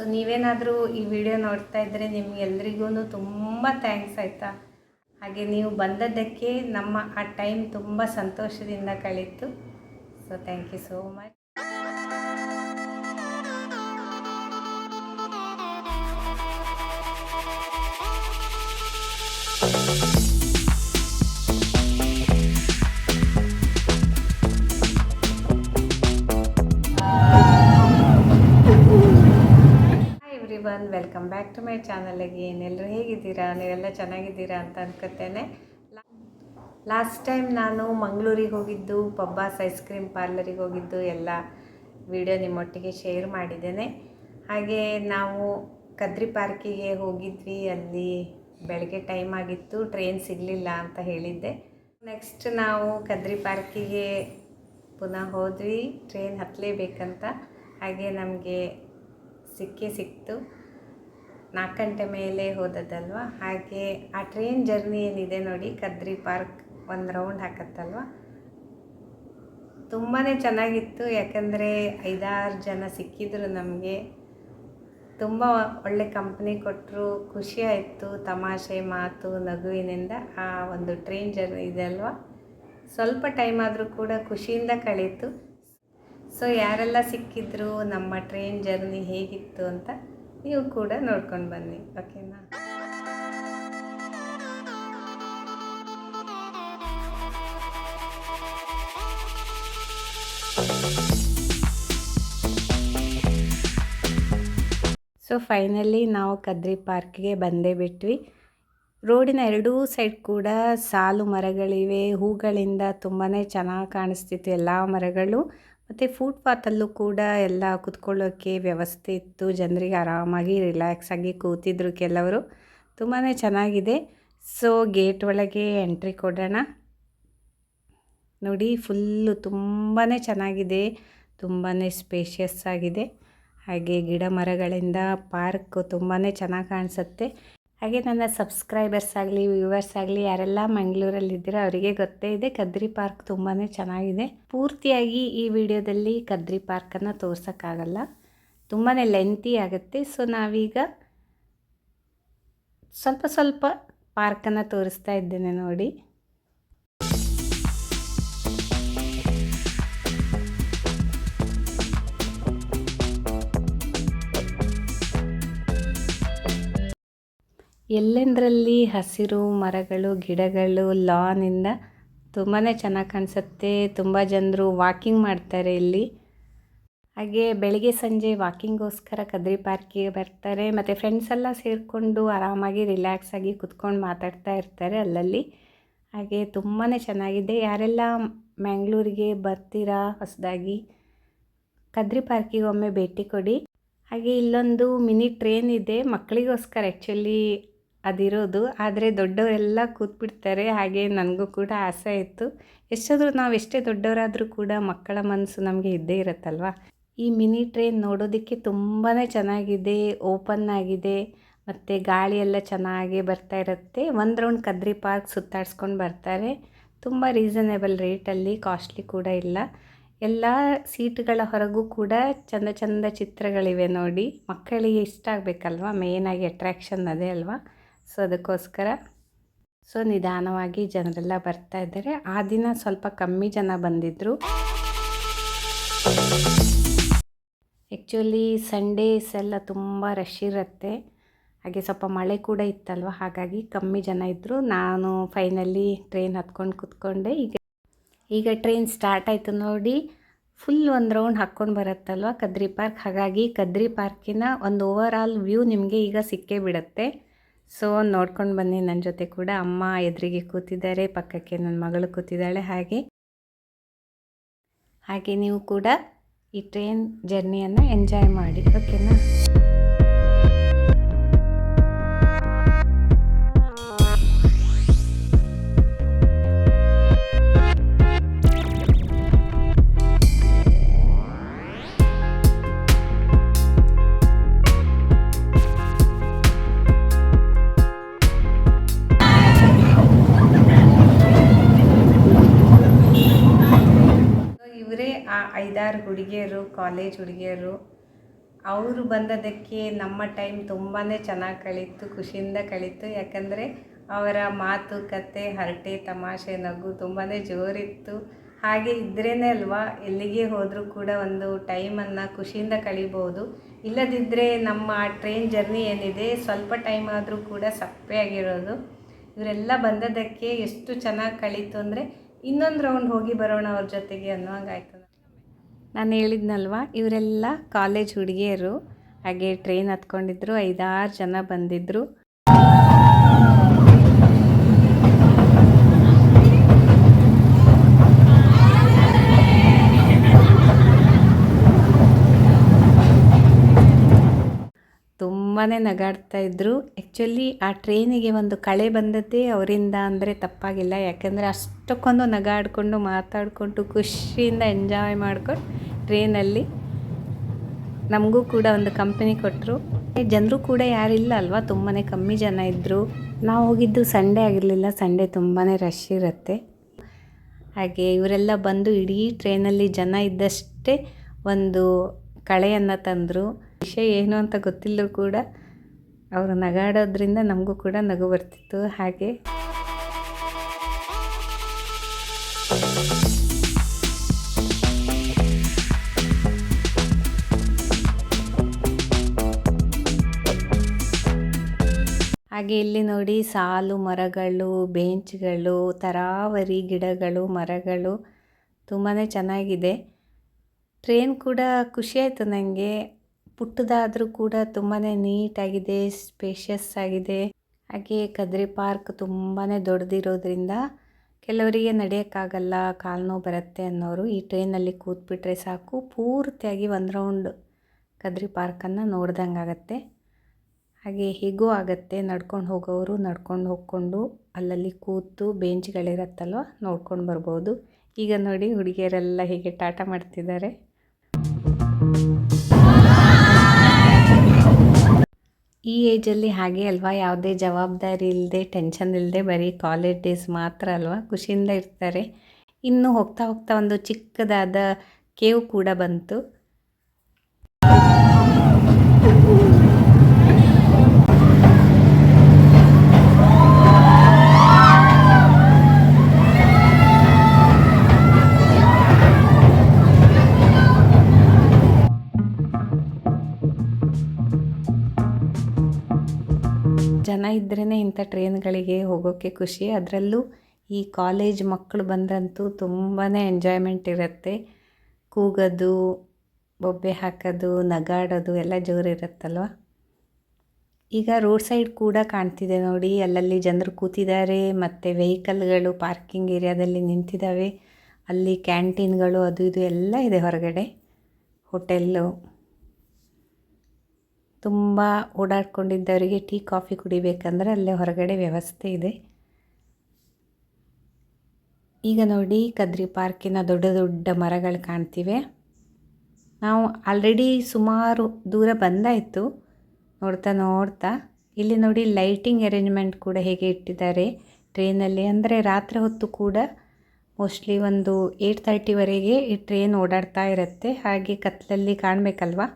So ನೀವೇನಾದರೂ ಈ video ನೋಡ್ತಾ ಇದ್ದರೆ ನಿಮಗೆಲ್ರಿಗೂ ತುಂಬ ಥ್ಯಾಂಕ್ಸ್ ಆಯಿತಾ? ಹಾಗೆ ನೀವು ಬಂದದ್ದಕ್ಕೆ ನಮ್ಮ ಆ ಟೈಮ್ ತುಂಬ ಸಂತೋಷದಿಂದ ಕಳೀತು so thank you so much to my channel ಎಲ್ಲರೂ ಹೇಗಿದ್ದೀರಾ? ನೀವೆಲ್ಲ ಚೆನ್ನಾಗಿದ್ದೀರಾ ಅಂತ ಅನ್ಕೋತೇನೆ ಲಾಸ್ಟ್ ಟೈಮ್ ನಾನು ಮಂಗಳೂರಿಗೆ ಹೋಗಿದ್ದು, ಪಬ್ಬಾಸ್ ಐಸ್ ಕ್ರೀಮ್ ಪಾರ್ಲರಿಗೆ ಹೋಗಿದ್ದು, ಎಲ್ಲ ವಿಡಿಯೋ ನಿಮ್ಮೊಟ್ಟಿಗೆ ಶೇರ್ ಮಾಡಿದ್ದೇನೆ. ಹಾಗೆ ನಾವು ಕದ್ರಿ ಪಾರ್ಕಿಗೆ ಹೋಗಿದ್ವಿ, ಅಲ್ಲಿ ಬೆಳಗ್ಗೆ ಟೈಮ್ ಆಗಿತ್ತು, ಟ್ರೈನ್ ಸಿಗಲಿಲ್ಲ ಅಂತ ಹೇಳಿದ್ದೆ. ನೆಕ್ಸ್ಟ್ ನಾವು ಕದ್ರಿ ಪಾರ್ಕಿಗೆ ಪುನಃ ಹೋದ್ವಿ, ಟ್ರೈನ್ ಹತ್ತಲೇಬೇಕಂತ. ಹಾಗೆ ನಮಗೆ ಸಿಕ್ಕೇ ಸಿಕ್ತು. ನಾಲ್ಕು ಗಂಟೆ ಮೇಲೆ ಹೋದದ್ದಲ್ವ? ಹಾಗೆ ಆ ಟ್ರೈನ್ ಜರ್ನಿ ಏನಿದೆ ನೋಡಿ, ಕದ್ರಿ ಪಾರ್ಕ್ ಒಂದು ರೌಂಡ್ ಹಾಕತ್ತಲ್ವ? ತುಂಬಾ ಚೆನ್ನಾಗಿತ್ತು, ಯಾಕಂದರೆ ಐದಾರು ಜನ ಸಿಕ್ಕಿದ್ರು ನಮಗೆ. ತುಂಬ ಒಳ್ಳೆ ಕಂಪ್ನಿ ಕೊಟ್ಟರು ಖುಷಿ ಆಯಿತು, ತಮಾಷೆ ಮಾತು, ನಗುವಿನಿಂದ ಆ ಒಂದು ಟ್ರೈನ್ ಜರ್ನಿ ಇದೆ ಅಲ್ವಾ? ಸ್ವಲ್ಪ ಟೈಮ್ ಆದರೂ ಕೂಡ ಖುಷಿಯಿಂದ ಕಳೀತು. ಸೊ ಯಾರೆಲ್ಲ ಸಿಕ್ಕಿದ್ರು, ನಮ್ಮ ಟ್ರೈನ್ ಜರ್ನಿ ಹೇಗಿತ್ತು ಅಂತ ನೀವು ಕೂಡ ನೋಡ್ಕೊಂಡು ಬನ್ನಿ, ಓಕೆನಾ? ಸೊ ಫೈನಲಿ ನಾವು ಕದ್ರಿ ಪಾರ್ಕ್ಗೆ ಬಂದೇ ಬಿಟ್ವಿ. ರೋಡಿನ ಎರಡೂ ಸೈಡ್ ಕೂಡ ಸಾಲು ಮರಗಳಿವೆ, ಹೂಗಳಿಂದ ತುಂಬಾ ಚೆನ್ನಾಗಿ ಕಾಣಿಸ್ತಿತ್ತು ಎಲ್ಲ ಮರಗಳು. ಮತ್ತು ಫುಟ್ಪಾತಲ್ಲೂ ಕೂಡ ಎಲ್ಲ ಕುತ್ಕೊಳ್ಳೋಕ್ಕೆ ವ್ಯವಸ್ಥೆ ಇತ್ತು. ಜನರಿಗೆ ಆರಾಮಾಗಿ ರಿಲ್ಯಾಕ್ಸ್ ಆಗಿ ಕೂತಿದ್ರು ಕೆಲವರು. ತುಂಬಾ ಚೆನ್ನಾಗಿದೆ. ಸೊ, ಗೇಟ್ ಒಳಗೆ ಎಂಟ್ರಿ ಕೊಡೋಣ. ನೋಡಿ, ಫುಲ್ಲು ತುಂಬಾ ಚೆನ್ನಾಗಿದೆ. ತುಂಬಾ ಸ್ಪೇಷಿಯಸ್ ಆಗಿದೆ. ಹಾಗೆ ಗಿಡ ಮರಗಳಿಂದ ಪಾರ್ಕ್ ತುಂಬಾ ಚೆನ್ನಾಗಿ ಕಾಣಿಸುತ್ತೆ. ಹಾಗೆ ನನ್ನ ಸಬ್ಸ್ಕ್ರೈಬರ್ಸ್ ಆಗಲಿ ವ್ಯೂವರ್ಸ್ ಆಗಲಿ, ಯಾರೆಲ್ಲ ಮಂಗಳೂರಲ್ಲಿದ್ದೀರೋ ಅವರಿಗೆ ಗೊತ್ತೇ ಇದೆ, ಕದ್ರಿ ಪಾರ್ಕ್ ತುಂಬಾ ಚೆನ್ನಾಗಿದೆ. ಪೂರ್ತಿಯಾಗಿ ಈ ವಿಡಿಯೋದಲ್ಲಿ ಕದ್ರಿ ಪಾರ್ಕನ್ನು ತೋರ್ಸೋಕ್ಕಾಗಲ್ಲ. ತುಂಬಾ ಲೆಂತಿ ಆಗುತ್ತೆ. ಸೊ ನಾವೀಗ ಸ್ವಲ್ಪ ಸ್ವಲ್ಪ ಪಾರ್ಕನ್ನು ತೋರಿಸ್ತಾ ಇದ್ದೇನೆ ನೋಡಿ. ಎಲ್ಲೆಂದರಲ್ಲಿ ಹಸಿರು, ಮರಗಳು, ಗಿಡಗಳು ಲಾನಿಂದ ತುಂಬಾ ಚೆನ್ನಾಗಿ ಕಾಣಿಸುತ್ತೆ. ತುಂಬ ಜನರು ವಾಕಿಂಗ್ ಮಾಡ್ತಾರೆ ಇಲ್ಲಿ. ಹಾಗೆ ಬೆಳಿಗ್ಗೆ ಸಂಜೆ ವಾಕಿಂಗೋಸ್ಕರ ಕದ್ರಿ ಪಾರ್ಕಿಗೆ ಬರ್ತಾರೆ. ಮತ್ತು ಫ್ರೆಂಡ್ಸ್ ಎಲ್ಲ ಸೇರಿಕೊಂಡು ಆರಾಮಾಗಿ ರಿಲ್ಯಾಕ್ಸ್ ಆಗಿ ಕುತ್ಕೊಂಡು ಮಾತಾಡ್ತಾ ಇರ್ತಾರೆ ಅಲ್ಲಲ್ಲಿ. ಹಾಗೆ ತುಂಬಾ ಚೆನ್ನಾಗಿದೆ. ಯಾರೆಲ್ಲ ಮ್ಯಾಂಗ್ಳೂರಿಗೆ ಬರ್ತೀರಾ ಹೊಸದಾಗಿ, ಕದ್ರಿ ಪಾರ್ಕಿಗೆ ಒಮ್ಮೆ ಭೇಟಿ ಕೊಡಿ. ಹಾಗೆ ಇಲ್ಲೊಂದು ಮಿನಿ ಟ್ರೈನ್ ಇದೆ. ಮಕ್ಕಳಿಗೋಸ್ಕರ ಆ್ಯಕ್ಚುಲಿ ಅದಿರೋದು. ಆದರೆ ದೊಡ್ಡವರೆಲ್ಲ ಕೂತ್ಬಿಡ್ತಾರೆ. ಹಾಗೆ ನನಗೂ ಕೂಡ ಆಸೆ ಇತ್ತು. ಎಷ್ಟಾದರೂ ನಾವು ಎಷ್ಟೇ ದೊಡ್ಡವರಾದರೂ ಕೂಡ ಮಕ್ಕಳ ಮನಸ್ಸು ನಮಗೆ ಇದ್ದೇ ಇರುತ್ತಲ್ವ? ಈ ಮಿನಿ ಟ್ರೈನ್ ನೋಡೋದಕ್ಕೆ ತುಂಬಾ ಚೆನ್ನಾಗಿದೆ, ಓಪನ್ ಆಗಿದೆ. ಮತ್ತು ಗಾಳಿ ಎಲ್ಲ ಚೆನ್ನಾಗಿ ಬರ್ತಾ ಇರುತ್ತೆ. ಒಂದು ರೌಂಡ್ ಕದ್ರಿ ಪಾರ್ಕ್ ಸುತ್ತಾಡ್ಸ್ಕೊಂಡು ಬರ್ತಾರೆ. ತುಂಬ ರೀಸನೇಬಲ್ ರೇಟಲ್ಲಿ, ಕಾಸ್ಟ್ಲಿ ಕೂಡ ಇಲ್ಲ. ಎಲ್ಲ ಸೀಟ್ಗಳ ಹೊರಗೂ ಕೂಡ ಚಂದ ಚಂದ ಚಿತ್ರಗಳಿವೆ ನೋಡಿ. ಮಕ್ಕಳಿಗೆ ಇಷ್ಟ ಆಗಬೇಕಲ್ವ? ಮೇಯ್ನಾಗಿ ಅಟ್ರ್ಯಾಕ್ಷನ್ ಅದೇ ಅಲ್ವಾ? ಸೊ, ಅದಕ್ಕೋಸ್ಕರ ಸೊ, ನಿಧಾನವಾಗಿ ಜನರೆಲ್ಲ ಬರ್ತಾ ಇದ್ದಾರೆ. ಆ ದಿನ ಸ್ವಲ್ಪ ಕಮ್ಮಿ ಜನ ಬಂದಿದ್ದರು ಆ್ಯಕ್ಚುಲಿ ಸಂಡೇಸ್ ಎಲ್ಲ ತುಂಬ ರಶ್ ಇರುತ್ತೆ. ಹಾಗೆ ಸ್ವಲ್ಪ ಮಳೆ ಕೂಡ ಇತ್ತಲ್ವ? ಹಾಗಾಗಿ ಕಮ್ಮಿ ಜನ ಇದ್ದರು ನಾನು ಫೈನಲಿ ಟ್ರೈನ್ ಹತ್ಕೊಂಡು ಕೂತ್ಕೊಂಡೆ. ಈಗ ಈಗ ಟ್ರೈನ್ ಸ್ಟಾರ್ಟ್ ಆಯಿತು ನೋಡಿ. ಫುಲ್ ಒಂದು ರೌಂಡ್ ಹಾಕ್ಕೊಂಡು ಬರುತ್ತಲ್ವ? ಕದ್ರಿ ಪಾರ್ಕ್ ಹಾಗಾಗಿ ಕದ್ರಿ ಪಾರ್ಕಿನ ಒಂದು ಓವರ್ ಆಲ್ ವ್ಯೂ ನಿಮಗೆ ಈಗ ಸಿಕ್ಕೇ ಬಿಡುತ್ತೆ. ಸೊ ನೋಡ್ಕೊಂಡು ಬನ್ನಿ ನನ್ನ ಜೊತೆ ಕೂಡ. ಅಮ್ಮ ಎದುರಿಗೆ ಕೂತಿದ್ದಾರೆ, ಪಕ್ಕಕ್ಕೆ ನನ್ನ ಮಗಳು ಕೂತಿದ್ದಾಳೆ, ಹಾಗೆ. ಹಾಗೆ ನೀವು ಕೂಡ ಈ ಟ್ರೈನ್ ಜರ್ನಿಯನ್ನು ಎಂಜಾಯ್ ಮಾಡಿ ಓಕೆನಾ ಇವರೇ ಹುಡುಗಿಯರು ಕಾಲೇಜ್ ಹುಡುಗಿಯರು, ಅವರು ಬಂದದಕ್ಕೆ ನಮ್ಮ ಟೈಮ್ ತುಂಬಾ ಚೆನ್ನಾಗಿ ಕಳೀತು, ಖುಷಿಯಿಂದ ಕಳೀತು. ಯಾಕಂದರೆ ಅವರ ಮಾತು, ಕತೆ, ಹರಟೆ, ತಮಾಷೆ, ನಗು ತುಂಬಾ ಜೋರಿತ್ತು. ಹಾಗೆ ಇದ್ರೇ ಅಲ್ವಾ, ಎಲ್ಲಿಗೆ ಹೋದರೂ ಕೂಡ ಒಂದು ಟೈಮನ್ನು ಖುಷಿಯಿಂದ ಕಳಿಬೋದು. ಇಲ್ಲದಿದ್ದರೆ ನಮ್ಮ ಟ್ರೈನ್ ಜರ್ನಿ ಏನಿದೆ, ಸ್ವಲ್ಪ ಟೈಮ್ ಆದರೂ ಕೂಡ ಸಪ್ಪೆ ಆಗಿರೋದು. ಇವರೆಲ್ಲ ಬಂದದಕ್ಕೆ ಎಷ್ಟು ಚೆನ್ನಾಗಿ ಕಳೀತು ಅಂದರೆ ಇನ್ನೊಂದು ರೌಂಡ್ ಹೋಗಿ ಬರೋಣ ಅವ್ರ ಜೊತೆಗೆ ಅನ್ನೋ ಹಂಗಾಯ್ತು ನಾನು ಹೇಳಿದ್ನಲ್ವ ಇವರೆಲ್ಲ ಕಾಲೇಜ್ ಹುಡುಗಿಯರು ಹಾಗೆ ಟ್ರೈನ್ ಹತ್ಕೊಂಡಿದ್ರು ಐದಾರು ಜನ ಬಂದಿದ್ದರು ತುಂಬಾ ನಗಾಡ್ತಾ ಇದ್ದರು ಆ್ಯಕ್ಚುಲಿ ಆ ಟ್ರೈನಿಗೆ ಒಂದು ಕಳೆ ಬಂದದ್ದೇ ಅವರಿಂದ ಅಂದರೆ ತಪ್ಪಾಗಿಲ್ಲ. ಯಾಕೆಂದರೆ ಅಷ್ಟಕ್ಕೊಂದು ನಗಾಡಿಕೊಂಡು, ಮಾತಾಡಿಕೊಂಡು, ಖುಷಿಯಿಂದ ಎಂಜಾಯ್ ಮಾಡ್ಕೊಂಡು ಟ್ರೈನಲ್ಲಿ ನಮಗೂ ಕೂಡ ಒಂದು ಕಂಪನಿ ಕೊಟ್ಟರು ಜನರು ಕೂಡ ಯಾರಿಲ್ಲ ಅಲ್ವಾ? ತುಂಬಾ ಕಮ್ಮಿ ಜನ ಇದ್ದರು ನಾವು ಹೋಗಿದ್ದು ಸಂಡೇ ಆಗಿರಲಿಲ್ಲ. ಸಂಡೇ ತುಂಬಾ ರಶ್ ಇರುತ್ತೆ. ಹಾಗೆ ಇವರೆಲ್ಲ ಬಂದು ಇಡೀ ಟ್ರೈನಲ್ಲಿ ಜನ ಇದ್ದಷ್ಟೇ ಒಂದು ಕಳೆಯನ್ನು ತಂದರು. ವಿಷಯ ಏನು ಅಂತ ಗೊತ್ತಿಲ್ಲರೂ ಕೂಡ ಅವರು ನಗಾಡೋದ್ರಿಂದ ನಮಗೂ ಕೂಡ ನಗು ಬರ್ತಿತ್ತು. ಹಾಗೆ ಹಾಗೆ ಇಲ್ಲಿ ನೋಡಿ ಸಾಲು, ಮರಗಳು, ಬೆಂಚ್ಗಳು, ತರಾವರಿ ಗಿಡಗಳು, ಮರಗಳು ತುಂಬಾ ಚೆನ್ನಾಗಿದೆ. ಟ್ರೈನ್ ಕೂಡ ಖುಷಿ ಆಯಿತು ನನಗೆ ಪುಟ್ಟದಾದರೂ ಕೂಡ ತುಂಬಾ ನೀಟಾಗಿದೆ ಸ್ಪೇಷಿಯಸ್ ಆಗಿದೆ. ಹಾಗೆ ಕದ್ರಿ ಪಾರ್ಕ್ ತುಂಬಾ ದೊಡ್ಡದಿರೋದ್ರಿಂದ ಕೆಲವರಿಗೆ ನಡೆಯೋಕ್ಕಾಗಲ್ಲ, ಕಾಲು ನೋವು ಬರುತ್ತೆ ಅನ್ನೋರು ಈ ಟ್ರೈನಲ್ಲಿ ಕೂತ್ಬಿಟ್ರೆ ಸಾಕು. ಪೂರ್ತಿಯಾಗಿ ಒಂದು ರೌಂಡ್ ಕದ್ರಿ ಪಾರ್ಕನ್ನು ನೋಡ್ದಂಗೆ ಆಗುತ್ತೆ. ಹಾಗೆ ಹೀಗೂ ಆಗುತ್ತೆ. ನಡ್ಕೊಂಡು ಹೋಗೋರು ನಡ್ಕೊಂಡು ಹೋಗ್ಕೊಂಡು ಅಲ್ಲಲ್ಲಿ ಕೂತು ಬೆಂಚ್ಗಳಿರತ್ತಲ್ವ ನೋಡ್ಕೊಂಡು ಬರ್ಬೋದು. ಈಗ ನೋಡಿ ಹುಡುಗಿಯರೆಲ್ಲ ಹೀಗೆ ಟಾಟ ಮಾಡ್ತಿದ್ದಾರೆ. ಈ ಏಜಲ್ಲಿ ಹಾಗೆ ಅಲ್ವಾ? ಯಾವುದೇ ಜವಾಬ್ದಾರಿ ಇಲ್ಲದೆ ಟೆನ್ಷನ್ ಇಲ್ಲದೆ ಬರೀ ಕಾಲೇಜ್ ಡೇಸ್ ಮಾತ್ರ ಅಲ್ವಾ? ಖುಷಿಯಿಂದ ಇರ್ತಾರೆ. ಇನ್ನು ಹೋಗ್ತಾ ಹೋಗ್ತಾ ಒಂದು ಚಿಕ್ಕದಾದ ಕೇವ್ ಕೂಡ ಬಂತು. ಇದ್ರೇ ಇಂಥ ಟ್ರೈನ್ಗಳಿಗೆ ಹೋಗೋಕ್ಕೆ ಖುಷಿ. ಅದರಲ್ಲೂ ಈ ಕಾಲೇಜ್ ಮಕ್ಕಳು ಬಂದಂತೂ ತುಂಬಾ ಎಂಜಾಯ್ಮೆಂಟ್ ಇರುತ್ತೆ. ಕೂಗೋದು, ಬೊಬ್ಬೆ ಹಾಕೋದು, ನಗಾಡೋದು ಎಲ್ಲ ಜೋರಿರುತ್ತಲ್ವ ಈಗ ರೋಡ್ ಸೈಡ್ ಕೂಡ ಕಾಣ್ತಿದೆ ನೋಡಿ. ಅಲ್ಲಲ್ಲಿ ಜನರು ಕೂತಿದ್ದಾರೆ, ಮತ್ತು ವೆಹಿಕಲ್ಗಳು ಪಾರ್ಕಿಂಗ್ ಏರಿಯಾದಲ್ಲಿ ನಿಂತಿದ್ದಾವೆ. ಅಲ್ಲಿ ಕ್ಯಾಂಟೀನ್ಗಳು ಅದು ಇದು ಎಲ್ಲ ಇದೆ ಹೊರಗಡೆ. ಹೋಟೆಲ್ಲು. ತುಂಬ ಓಡಾಡ್ಕೊಂಡಿದ್ದವರಿಗೆ ಟೀ, ಕಾಫಿ ಕುಡಿಬೇಕಂದ್ರೆ ಅಲ್ಲೇ ಹೊರಗಡೆ ವ್ಯವಸ್ಥೆ ಇದೆ. ಈಗ ನೋಡಿ ಕದ್ರಿ ಪಾರ್ಕಿನ ದೊಡ್ಡ ದೊಡ್ಡ ಮರಗಳು ಕಾಣ್ತಿವೆ. ನಾವು ಆಲ್ರೆಡಿ ಸುಮಾರು ದೂರ ಬಂದಾಯಿತು. ನೋಡ್ತಾ ನೋಡ್ತಾ. ಇಲ್ಲಿ ನೋಡಿ ಲೈಟಿಂಗ್ ಅರೇಂಜ್ಮೆಂಟ್ ಕೂಡ ಹೇಗೆ ಇಟ್ಟಿದ್ದಾರೆ. ಟ್ರೈನಲ್ಲಿ ಅಂದರೆ ರಾತ್ರಿ ಹೊತ್ತು ಕೂಡ ಮೋಸ್ಟ್ಲಿ ಒಂದು ಏಯ್ಟ್ ತರ್ಟಿವರೆಗೆ ಈ ಟ್ರೈನ್ ಓಡಾಡ್ತಾ ಇರುತ್ತೆ. ಹಾಗೆ ಕತ್ತಲಲ್ಲಿ ಕಾಣಬೇಕಲ್ವಾ?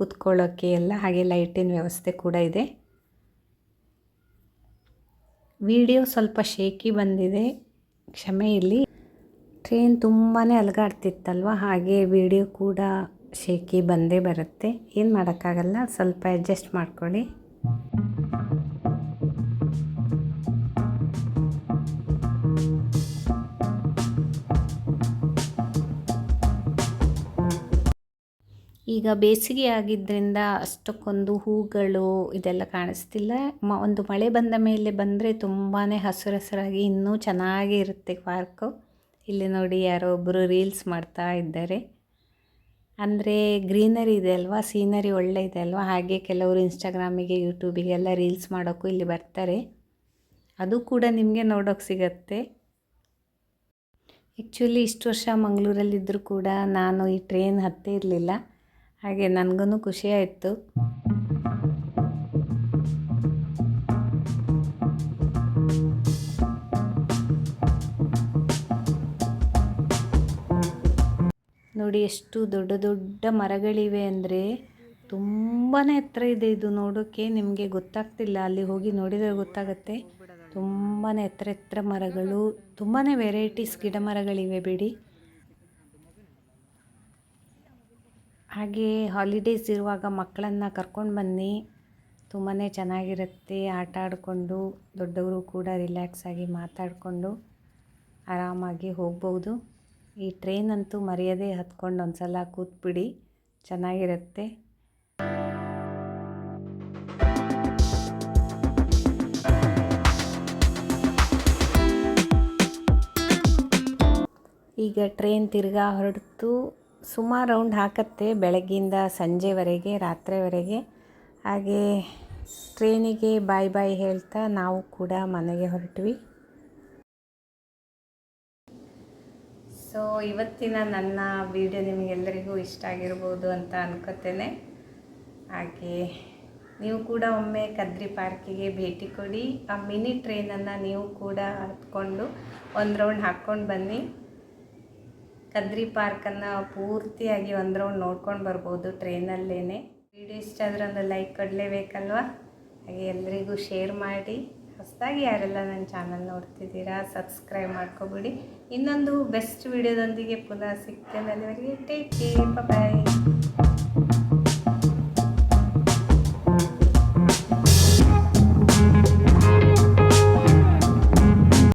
ಕುತ್ಕೊಳ್ಳೋಕ್ಕೆ ಎಲ್ಲ ಹಾಗೆ ಲೈಟಿನ ವ್ಯವಸ್ಥೆ ಕೂಡ ಇದೆ. ವಿಡಿಯೋ ಸ್ವಲ್ಪ ಶೇಕಿ ಬಂದಿದೆ. ಕ್ಷಮೆ ಇಲ್ಲಿ ಟ್ರೈನ್ ತುಂಬಾ ಅಲಗಾಡ್ತಿತ್ತಲ್ವ? ಹಾಗೆ ವಿಡಿಯೋ ಕೂಡ ಶೇಕಿ ಬಂದೇ ಬರುತ್ತೆ. ಏನು ಮಾಡೋಕ್ಕಾಗಲ್ಲ, ಸ್ವಲ್ಪ ಅಡ್ಜಸ್ಟ್ ಮಾಡ್ಕೊಳ್ಳಿ. ಈಗ ಬೇಸಿಗೆ ಆಗಿದ್ದರಿಂದ ಅಷ್ಟಕ್ಕೊಂದು ಹೂಗಳು ಇದೆಲ್ಲ ಕಾಣಿಸ್ತಿಲ್ಲ. ಮ, ಒಂದು ಮಳೆ ಬಂದ ಮೇಲೆ ಬಂದರೆ ತುಂಬಾ ಹಸಿರು ಹಸಿರಾಗಿ ಇನ್ನೂ ಚೆನ್ನಾಗಿ ಇರುತ್ತೆ ಪಾರ್ಕು. ಇಲ್ಲಿ ನೋಡಿ ಯಾರೋ ಒಬ್ಬರು ರೀಲ್ಸ್ ಮಾಡ್ತಾ ಇದ್ದಾರೆ. ಅಂದರೆ ಗ್ರೀನರಿ ಇದೆ ಅಲ್ವಾ? ಸೀನರಿ ಒಳ್ಳೆ ಇದೆ ಅಲ್ವಾ? ಹಾಗೆ ಕೆಲವರು ಇನ್ಸ್ಟಾಗ್ರಾಮಿಗೆ ಯೂಟ್ಯೂಬಿಗೆಲ್ಲ ರೀಲ್ಸ್ ಮಾಡೋಕ್ಕೂ ಇಲ್ಲಿ ಬರ್ತಾರೆ. ಅದು ಕೂಡ ನಿಮಗೆ ನೋಡೋಕೆ ಸಿಗತ್ತೆ. ಆ್ಯಕ್ಚುಲಿ ಇಷ್ಟು ವರ್ಷ ಮಂಗಳೂರಲ್ಲಿದ್ದರೂ ಕೂಡ ನಾನು ಈ ಟ್ರೈನ್ ಹತ್ತೇ ಇರಲಿಲ್ಲ. ಹಾಗೆ ನನಗೂ ಖುಷಿ ಆಯಿತು ನೋಡಿ ಎಷ್ಟು ದೊಡ್ಡ ದೊಡ್ಡ ಮರಗಳಿವೆ ಅಂದರೆ ತುಂಬಾ ಎತ್ತರ ಇದೆ ಇದು ನೋಡೋಕ್ಕೆ ನಿಮಗೆ ಗೊತ್ತಾಗ್ತಿಲ್ಲ. ಅಲ್ಲಿ ಹೋಗಿ ನೋಡಿದರೆ ಗೊತ್ತಾಗುತ್ತೆ. ತುಂಬಾ ಎತ್ತರ ಎತ್ತರ ಮರಗಳು ತುಂಬಾ ವೆರೈಟೀಸ್ ಗಿಡ ಮರಗಳಿವೆ ಬಿಡಿ. ಹಾಗೆ ಹಾಲಿಡೇಸ್ ಇರುವಾಗ ಮಕ್ಕಳನ್ನು ಕರ್ಕೊಂಡು ಬನ್ನಿ. ತುಂಬಾ ಚೆನ್ನಾಗಿರುತ್ತೆ. ಆಟ ಆಡಿಕೊಂಡು ದೊಡ್ಡವರು ಕೂಡ ರಿಲ್ಯಾಕ್ಸ್ ಆಗಿ ಮಾತಾಡಿಕೊಂಡು ಆರಾಮಾಗಿ ಹೋಗ್ಬೋದು. ಈ ಟ್ರೈನ್ ಅಂತೂ ಮರೆಯದೇ ಹತ್ಕೊಂಡು ಒಂದು ಸಲ ಕೂತ್ಬಿಡಿ. ಚೆನ್ನಾಗಿರುತ್ತೆ. ಈಗ ಟ್ರೈನ್ ತಿರ್ಗಾ ಹೊರಡ್ತು. ಸುಮಾರು ರೌಂಡ್ ಹಾಕತ್ತೆ ಬೆಳಗ್ಗಿಂದ ಸಂಜೆವರೆಗೆ, ರಾತ್ರಿವರೆಗೆ. ಹಾಗೆ ಟ್ರೈನಿಗೆ ಬಾಯ್ ಬಾಯ್ ಹೇಳ್ತಾ ನಾವು ಕೂಡ ಮನೆಗೆ ಹೊರಟ್ವಿ. ಸೊ ಇವತ್ತಿನ ನನ್ನ ವಿಡಿಯೋ ನಿಮಗೆಲ್ಲರಿಗೂ ಇಷ್ಟ ಆಗಿರ್ಬೋದು ಅಂತ ಅನ್ಕೋತೇನೆ. ಹಾಗೆ ನೀವು ಕೂಡ ಒಮ್ಮೆ ಕದ್ರಿ ಪಾರ್ಕಿಗೆ ಭೇಟಿ ಕೊಡಿ. ಆ ಮಿನಿ ಟ್ರೈನನ್ನು ನೀವು ಕೂಡ ಹತ್ಕೊಂಡು ಒಂದು ರೌಂಡ್ ಹಾಕ್ಕೊಂಡು ಬನ್ನಿ. ಕದ್ರಿ ಪಾರ್ಕನ್ನು ಪೂರ್ತಿಯಾಗಿ ಒಂದು ರೌಂಡ್ ನೋಡ್ಕೊಂಡು ಬರ್ಬೋದು ಟ್ರೈನಲ್ಲೇ ವಿಡಿಯೋ ಇಷ್ಟ ಆದರೆ ಒಂದು ಲೈಕ್ ಕೊಡಲೇಬೇಕಲ್ವ? ಹಾಗೆ ಎಲ್ರಿಗೂ ಶೇರ್ ಮಾಡಿ. ಹೊಸದಾಗಿ ಯಾರೆಲ್ಲ ನನ್ನ ಚಾನಲ್ ನೋಡ್ತಿದ್ದೀರಾ ಸಬ್ಸ್ಕ್ರೈಬ್ ಮಾಡ್ಕೊಬಿಡಿ. ಇನ್ನೊಂದು ಬೆಸ್ಟ್ ವಿಡಿಯೋದೊಂದಿಗೆ ಪುನಃ ಸಿಗ್ತೇನೆ. ಅಲ್ಲಿವರೆಗೆ ಟೇಕ್ ಕೇರ್ ಬಾಯ್